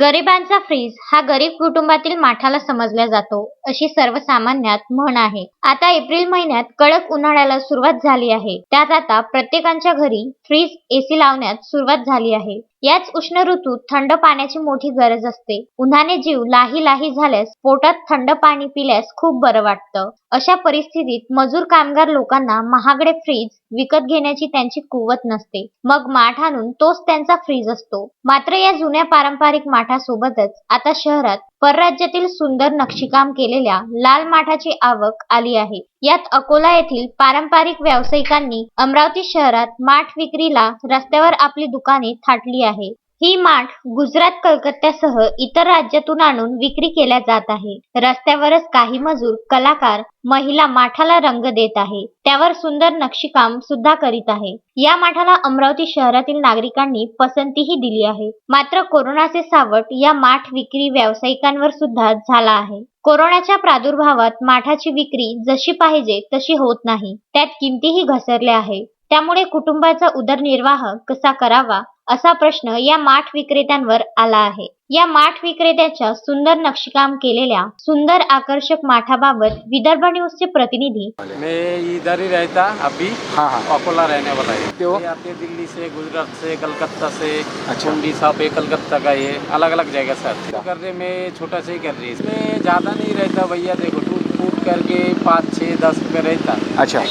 गरिबांचा fridge हा गरीब कुटुंबातील माठाला समजला जातो अशी सर्वसामान्यात म्हण आहे. आता एप्रिल महिन्यात कडक उन्हाळ्याला सुरुवात झाली आहे. त्यात आता प्रत्येकाच्या घरी फ्रीज एसी लावण्यात सुरुवात झाली आहे. याच उष्ण ऋतूत थंड पाण्याची मोठी गरज असते. उन्हाने जीव लाही लाही झाल्यास पोटात थंड पाणी पिल्यास खूप बरं वाटतं. अशा परिस्थितीत मजूर कामगार लोकांना महागडे फ्रीज विकत घेण्याची त्यांची कुवत नसते. मग माठ आणून तोच त्यांचा फ्रीज असतो. मात्र या जुन्या पारंपरिक माठासोबतच आता शहरात परराज्यातील सुंदर नक्षीकाम केलेल्या लाल माठाची आवक आली आहे. यात अकोला येथील पारंपरिक व्यावसायिकांनी अमरावती शहरात माठ विक्रीला रस्त्यावर आपली दुकाने थाटली आहे. ही माठ गुजरात कलकत्त्यासह इतर राज्यातून आणून विक्री केल्या जात आहे. रस्त्यावरच काही मजूर कलाकार महिला माठाला रंग देत आहे. त्यावर सुंदर नक्षीकाम सुद्धा करीत आहे. या माठाला अमरावती शहरातील नागरिकांनी पसंतीही दिली आहे. मात्र कोरोनाचे सावट या माठ विक्री व्यावसायिकांवर सुद्धा झाला आहे. कोरोनाच्या प्रादुर्भावात माठाची विक्री जशी पाहिजे तशी होत नाही. त्यात किमतीही घसरल्या आहे त्यामुळे कुटुंबाचा उदरनिर्वाह कसा करावा असा प्रश्न या माठ विक्रेत्यांवर आला आहे या माठ विक्रेत्याच्या सुंदर नक्षीकाम केलेल्या सुंदर आकर्षक माठाबाबत विदर्भ न्यूजचे प्रतिनिधी मैं इधर ही रहता अभी हाँ हाँ अकोला रहने वाला है क्यों? ये आते दिल्ली से गुजरात से कलकत्ता से अच्छा। कुंडी साहब है कलकत्ता का ये अलग अलग जगह से आते हैं। कर रहे मैं छोटा से ही कर रही इसमें ज़्यादा नहीं रहता भैया देखो टूट फूट करके पाँच छः दस रुपये रहता अच्छा।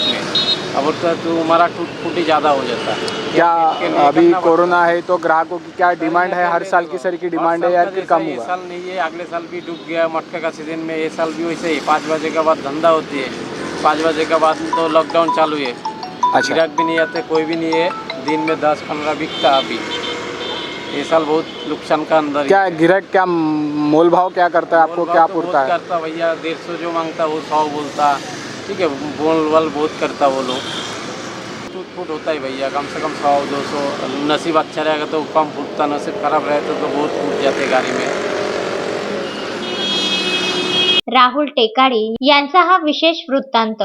अब तो तुम्हारा टूट फूट ज़्यादा हो जाता है। क्या अभी कोरोना है? तो ग्राहकों की क्या डिमांड है? हर साल की सर की डिमांड है या हर साल फिर का कम हुआ? साल नहीं है अगले साल भी डूब गया मटके का सीज़न में ये साल भी वैसे ही पाँच बजे के बाद धंधा होती है। पाँच बजे के बाद तो लॉकडाउन चालू है। अच्छा। ग्राहक भी नहीं आते कोई भी नहीं है। दिन में दस पंद्रह बिकता अभी। ये साल बहुत नुकसान का अंदर क्या गिराहक क्या मोल भाव क्या करता है? आपको क्या तो पुरता है? करता भैया डेढ़ सौ जो माँगता वो सौ बोलता ठीक है बोल वाल बहुत करता वो लोग। टूट फूट होता है भैया, कम से कम सौ, दो सौ, नसीब अच्छा रहेगा तो कम फूटता नसीब खराब रहता तो बहुत फूट जाते गाड़ी में। राहुल टेकाड़ी यांचा हा विशेष वृत्तांत.